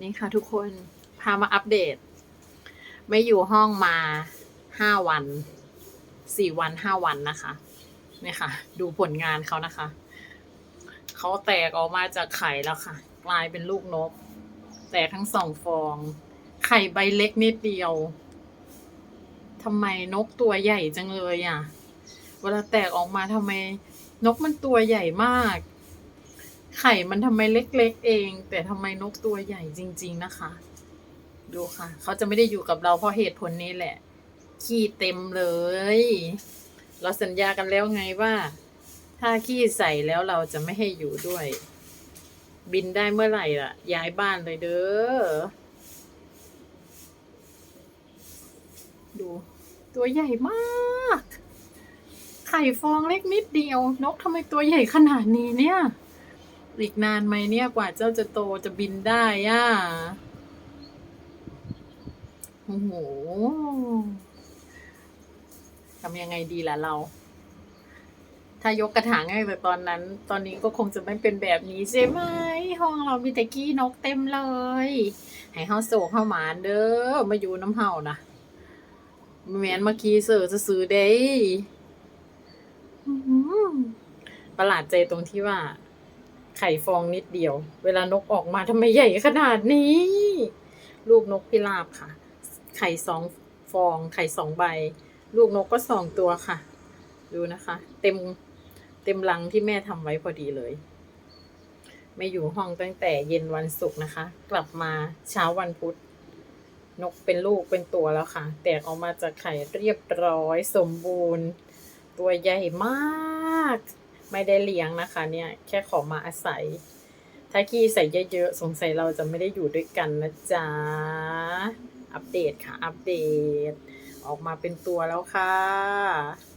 นี่ค่ะทุกคนพามาอัปเดต ไม่อยู่ห้องมาห้าวันสี่วันห้าวันนะคะนี่ค่ะ ดูผลงานเขานะคะ เขาแตกออกมาจากไข่แล้วค่ะ กลายเป็นลูกนก แตกทั้งสองฟอง ไข่ใบเล็กนิดเดียวทำไมนกตัวใหญ่จังเลยอะ เวลาแตกออกมาทำไม นกมันตัวใหญ่มาก ไข่มันทำไมเล็กๆเอง แต่ทำไมนกตัวใหญ่จริง ๆนะคะ ดูค่ะ เขาจะไม่ได้อยู่กับเราเพราะเหตุผลนี้แหละ ขี้เต็มเลย เราสัญญากันแล้วไงว่า ถ้าขี้ใส่แล้วเราจะไม่ให้อยู่ด้วย บินได้เมื่อไหร่ล่ะ ย้ายบ้านเลยเด้อดู ตัวใหญ่มาก ไข่ฟองเล็กนิดเดียว นกทำไมตัวใหญ่ขนาดนี้เนี่ย อีกนานไหมเนี่ยกว่าเจ้าจะโตจะบินได้ย่ะโอ้โหทำยังไงดีล่ะเรา ถ้ายกกระถางให้แต่ตอนนั้น ตอนนี้ก็คงจะไม่เป็นแบบนี้ใช่ไหม ห้องเรามีแต่กี้นกเต็มเลย ให้เฮาโศกเฮาหมานเด้อ มาอยู่น้ำเฮานะแมนเมื่อกี้เสือจะซื้อเด้อื้อหือประหลาดใจตรงที่ว่า ไข่ฟองนิดเดียว เวลานกออกมาทำไมใหญ่ขนาดนี้ ลูกนกพิราบค่ะ ไข่สองฟอง ไข่สองใบ ลูกนกก็สองตัวค่ะ ดูนะคะ เต็มเต็มรังที่แม่ทำไว้พอดีเลย ไม่อยู่ห้องตั้งแต่เย็นวันศุกร์นะคะ กลับมาเช้าวันพุธนกเป็นลูกเป็นตัวแล้วค่ะ แตกออกมาจากไข่เรียบร้อยสมบูรณ์ ตัวใหญ่มาก ไม่ได้เลี้ยงนะคะ เนี่ยแค่ขอมาอาศัย ถ้าขี้ใส่เยอะๆสงสัยเราจะไม่ได้อยู่ด้วยกันนะจ๊ะอัปเดตค่ะ อัปเดต ออกมาเป็นตัวแล้วค่ะ